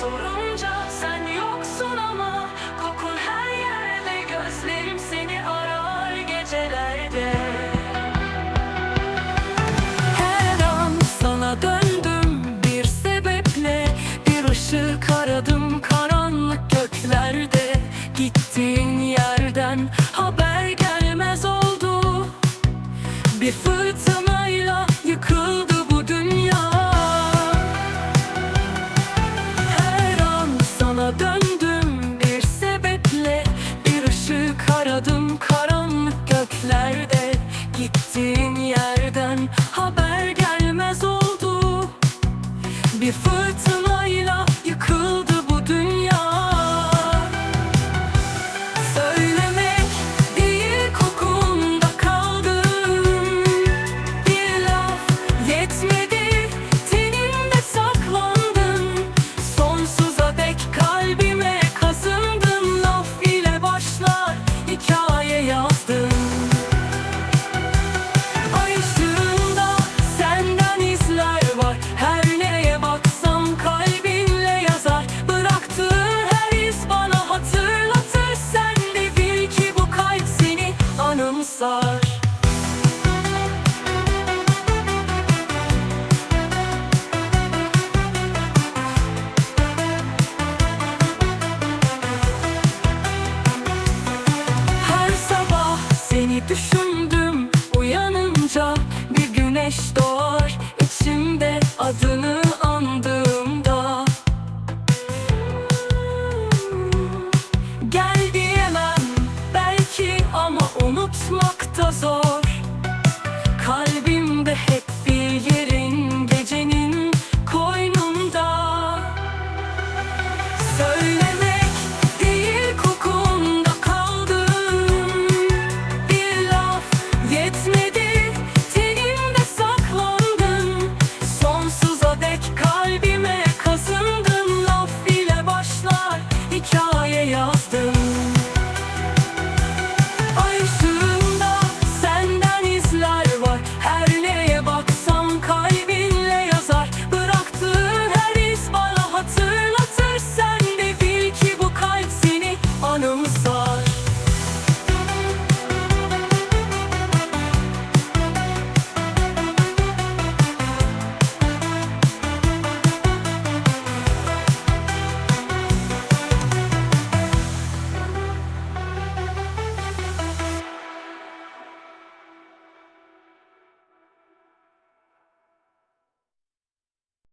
sorunca sen yoksun ama kokun her yerde gözlerim seni arar gecelerde. Her an sana döndüm bir sebeple bir ışık aradım karanlık göklerde. Gittiğin yerden haber gelmez oldu. Bir fırtınayla anımsar Her sabah seni düşündüm Uyanınca bir güneş tới